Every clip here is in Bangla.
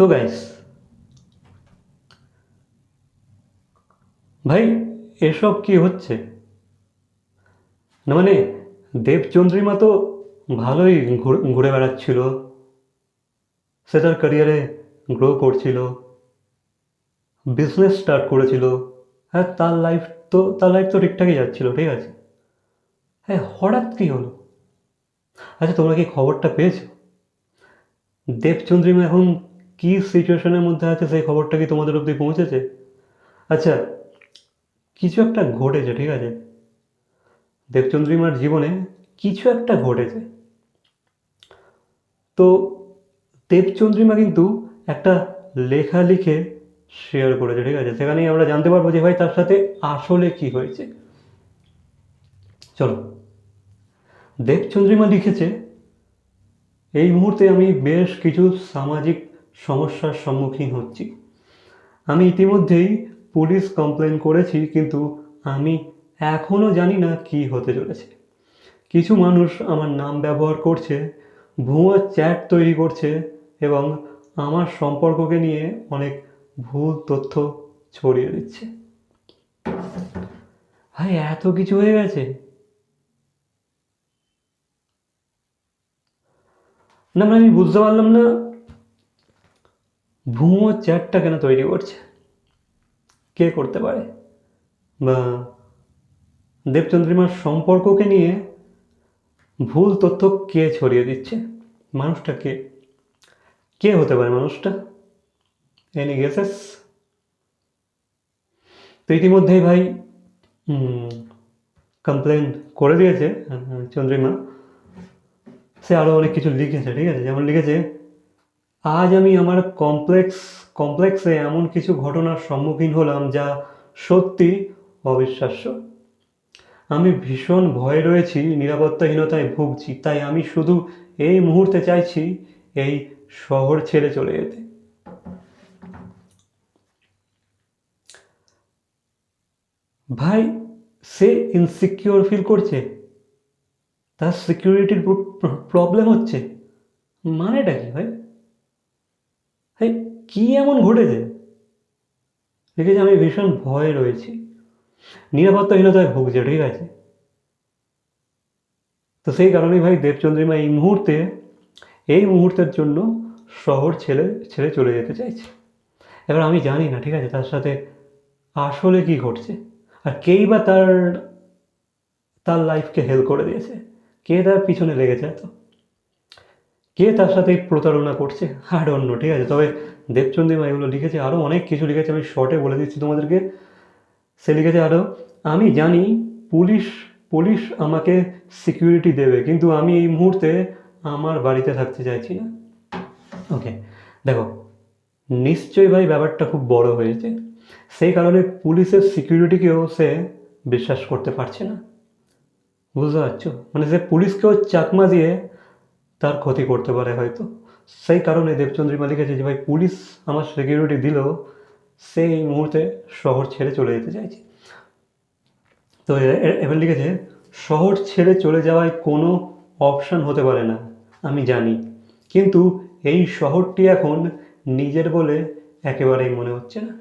তো গাইস ভাই, এসব কি হচ্ছে? না মানে দেবচন্দ্রিমা তো ভালোই ঘুরে- বেড়াচ্ছিল, সে তার ক্যারিয়ারে গ্রো করছিল বিজনেস স্টার্ট করেছিল হ্যাঁ তার লাইফ তো, তার লাইফ তো ঠিকঠাকই যাচ্ছিল, ঠিক আছে? হ্যাঁ হঠাৎ কী হলো? আচ্ছা তোমরা কি খবরটা পেয়েছ? দেবচন্দ্রিমা এখন কী সিচুয়েশনের মধ্যে আছে সেই খবরটা কি তোমাদের অবধি পৌঁছেছে? আচ্ছা কিছু একটা ঘটেছে, ঠিক আছে? দেবচন্দ্রিমার জীবনে কিছু একটা ঘটেছে। তো দেবচন্দ্রিমা কিন্তু একটা লেখা লিখে শেয়ার করেছে, ঠিক আছে? সেখানেই আমরা জানতে পারব যে ভাই তার সাথে আসলে কি হয়েছে। চলো, দেবচন্দ্রিমা লিখেছে, এই মুহূর্তে আমি বেশ কিছু সামাজিক সমস্যার সম্মুখীন হচ্ছি। আমি ইতিমধ্যেই পুলিশ কমপ্লেন করেছি, কিন্তু আমি এখনও জানি না কি হতে চলেছে। কিছু মানুষ আমার নাম ব্যবহার করছে, ভুয়ো চ্যাট তৈরি করছে এবং আমার সম্পর্ককে নিয়ে অনেক ভুল তথ্য ছড়িয়ে দিচ্ছে। ভাই এত কিছু হয়ে গেছে? না মানে আমি বুঝতে পারলাম না ভুয়ো চ্যাটটা কেন তৈরি করছে? কে করতে পারে? বা দেবচন্দ্রিমার সম্পর্ককে নিয়ে ভুল তথ্য কে ছড়িয়ে দিচ্ছে? মানুষটা কে? কে হতে পারে মানুষটা? এনি গেসেস তো ইতিমধ্যেই ভাই কমপ্লেন করে দিয়েছে চন্দ্রিমা। সে আরও অনেক কিছু লিখেছে, ঠিক আছে? যেমন লিখেছে আজ আমি আমার কমপ্লেক্স, কমপ্লেক্সে এমন কিছু ঘটনার সম্মুখীন হলাম যা সত্যি অবিশ্বাস্য। আমি ভীষণ ভয়ে রয়েছি, নিরাপত্তাহীনতায় ভুগছি, তাই আমি শুধু এই মুহূর্তে চাইছি এই শহর ছেড়ে চলে যেতে। ভাই, সে ইনসিকিওর ফিল করছে। তার সিকিউরিটির প্রবলেম হচ্ছে। মানেটা কি, ভাই? ভাই কী এমন ঘটেছে? দেখেছি আমি ভীষণ ভয়ে রয়েছি। নিরাপত্তাহীনতায় ভুগছে, ঠিক আছে? তো সেই কারণেই ভাই দেবচন্দ্রিমা এই মুহূর্তে, এই মুহূর্তের জন্য শহর ছেড়ে ছেড়ে চলে যেতে চাইছে। এবার আমি জানি না, ঠিক আছে, তার সাথে আসলে কি ঘটছে? আর কেই বা তার তার লাইফকে হেল্প করে দিয়েছে? কে তার পিছনে লেগেছে এত? কে তার সাথে প্রতারণা করছে? আর অন্য, ঠিক আছে? তবে দেবচন্দ্রিমা এগুলো লিখেছে আরও অনেক কিছু লিখেছে, আমি শর্টে বলে দিচ্ছি তোমাদেরকে। সে লিখেছে আরও আমি জানি পুলিশ পুলিশ আমাকে সিকিউরিটি দেবে, কিন্তু আমি এই মুহূর্তে আমার বাড়িতে থাকতে চাইছি না। ওকে দেখো, নিশ্চয়ই ভাই ব্যাপারটা খুব বড় হয়েছে। সেই কারণে পুলিশের সিকিউরিটিকেও সে বিশ্বাস করতে পারছে না। বুঝতে পারছ? মানে সে পুলিশকেও চাকমা দিয়ে তার ক্ষতি করতে পারে হয়তো। সেই কারণে দেবচন্দ্রিমা লিখেছে যে, ভাই, পুলিশ আমার সিকিউরিটি দিলেও সে এই মুহূর্তে শহর ছেড়ে চলে যেতে চাইছে। তো এবার লিখেছে, শহর ছেড়ে চলে যাওয়ায় কোনো অপশান হতে পারে না, আমি জানি। কিন্তু এই শহরটি এখন নিজের বলে একেবারেই মনে হচ্ছে না।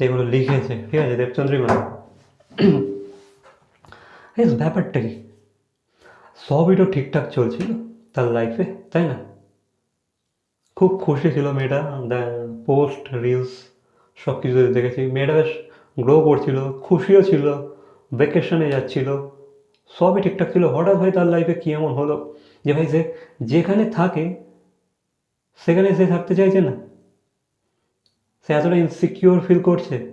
এগুলো লিখেছে। ঠিক আছে দেবচন্দ্রিমা এই ব্যাপারটা কি? সবই তো ঠিকঠাক চলছিল তার লাইফে তাই না? খুব খুশি ছিল মেয়েটা পোস্ট রিলস সব কিছু দেখেছি। মেয়েটা বেশ গ্রো করছিল, খুশিও ছিল ভ্যাকেশনে যাচ্ছিল, সবই ঠিকঠাক ছিল। হঠাৎ ভাই তার লাইফে কী এমন হলো? যে ভাই সে যেখানে থাকে, সেখানে সে থাকতে চাইছে না। সে এতটা ইনসিকিওর ফিল করছে।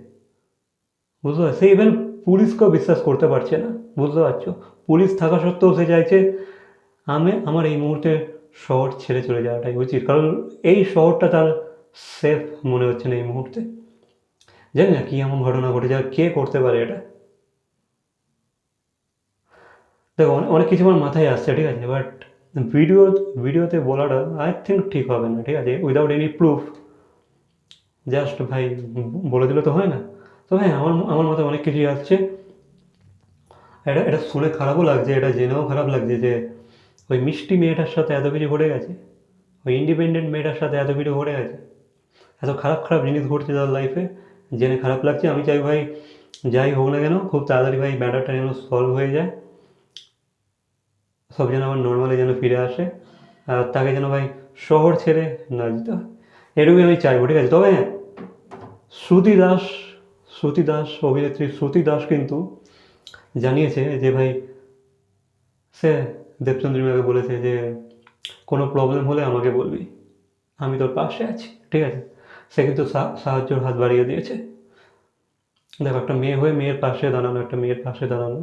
বুঝতে পারছ? সে ইভেন পুলিশকেও বিশ্বাস করতে পারছে না। বুঝতে পারছ? পুলিশ থাকা সত্ত্বেও সে চাইছে, আমি আমার এই মুহূর্তে শহর ছেড়ে চলে যাওয়াটাই উচিত। কারণ এই শহরটা তার সেফ মনে হচ্ছে না এই মুহূর্তে। জানি না কী এমন ঘটনা ঘটে যায় কে করতে পারে এটা। দেখো, অনেক কিছু আমার মাথায় আসছে, ঠিক আছে? বাট ভিডিও ভিডিওতে বলাটা আই থিঙ্ক ঠিক হবে না, ঠিক আছে? উইদাউট এনি প্রুফ জাস্ট ভাই বলে দিলে তো হয় না। তো হ্যাঁ আমার আমার মাথায় অনেক কিছুই আসছে। এটা এটা শুনে খারাপও লাগছে, এটা জেনেও খারাপ লাগছে যে ওই মিষ্টি মেয়েটার সাথে এত কিছু ঘটে গেছে, ওই ইন্ডিপেন্ডেন্ট মেয়েটার সাথে এত ভিডিও ঘটে গেছে, এত খারাপ খারাপ জিনিস ঘটছে তার লাইফে জেনে খারাপ লাগছে। আমি চাই ভাই, যাই হোক না কেন, খুব তাড়াতাড়ি ভাই ম্যাটারটা যেন সলভ হয়ে যায়, সব যেন আবার নর্মালি যেন ফিরে আসে, আর তাকে যেন ভাই শহর ছেড়ে না যেতে এটুকুই আমি চাইব, ঠিক আছে? তবে হ্যাঁ শ্রুতি দাস শ্রুতি দাস, অভিনেত্রী শ্রুতি দাস কিন্তু জানিয়েছে যে ভাই সে দেবচন্দ্রিমাকে বলেছে যে কোনো প্রবলেম হলে আমাকে বলবি। আমি তোর পাশে আছি ঠিক আছে? সে কিন্তু সাহায্যের হাত বাড়িয়ে দিয়েছে। দেখো একটা মেয়ে হয়ে মেয়ের পাশে দাঁড়ানো একটা মেয়ের পাশে দাঁড়ানো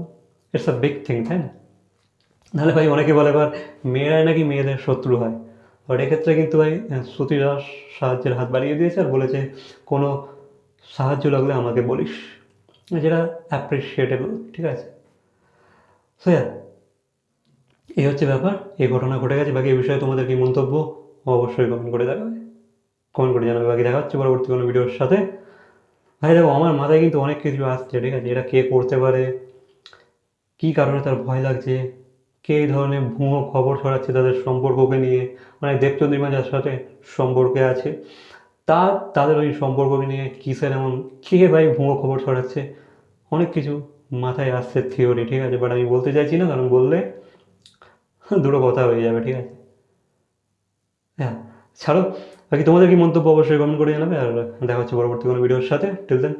ইটস আ বিগ থিং তাই না? নাহলে ভাই অনেকে বলে এবার মেয়েরাই নাকি মেয়েদের শত্রু হয়? বাট এক্ষেত্রে কিন্তু ভাই আহ, শ্রুতি দাস সাহায্যের হাত বাড়িয়ে দিয়েছে আর বলেছে কোনো সাহায্য লাগলে আমাকে বলিস। যেটা অ্যাপ্রিসিয়েটেবল ঠিক আছে? সো এই হচ্ছে ব্যাপার। এই ঘটনা ঘটে গেছে। বাকি এই বিষয়ে তোমাদের কি মন্তব্য, অবশ্যই কমেন্ট করে দেখাবে কমেন্ট করে জানাবে। বাকি দেখা হচ্ছে পরবর্তী কোনো ভিডিওর সাথে। ভাই, দেখো, আমার মাথায় কিন্তু অনেক কিছু আসছে, ঠিক আছে? এটা কে করতে পারে? কী কারণে তার ভয় লাগছে? কে এই ধরনের ভুয়ো খবর ছড়াচ্ছে তাদের সম্পর্ককে নিয়ে? মানে দেবচন্দ্রিমা যার সাথে সম্পর্কে আছে। তা, তাদের ওই সম্পর্ক নিয়ে কিসের এমন কে ভাই ভুঁয়ো খবর ছড়াচ্ছে? অনেক কিছু মাথায় আসছে থিওরি ঠিক আছে? বাট আমি বলতে চাইছি না, কারণ বললে দুটো কথা হয়ে যাবে, ঠিক আছে? হ্যাঁ ছাড়ো। বাকি তোমাদের কি মন্তব্য অবশ্যই কমেন্ট করে জানাবে, আর দেখা হচ্ছে পরবর্তী কোনো ভিডিওর সাথে। Till then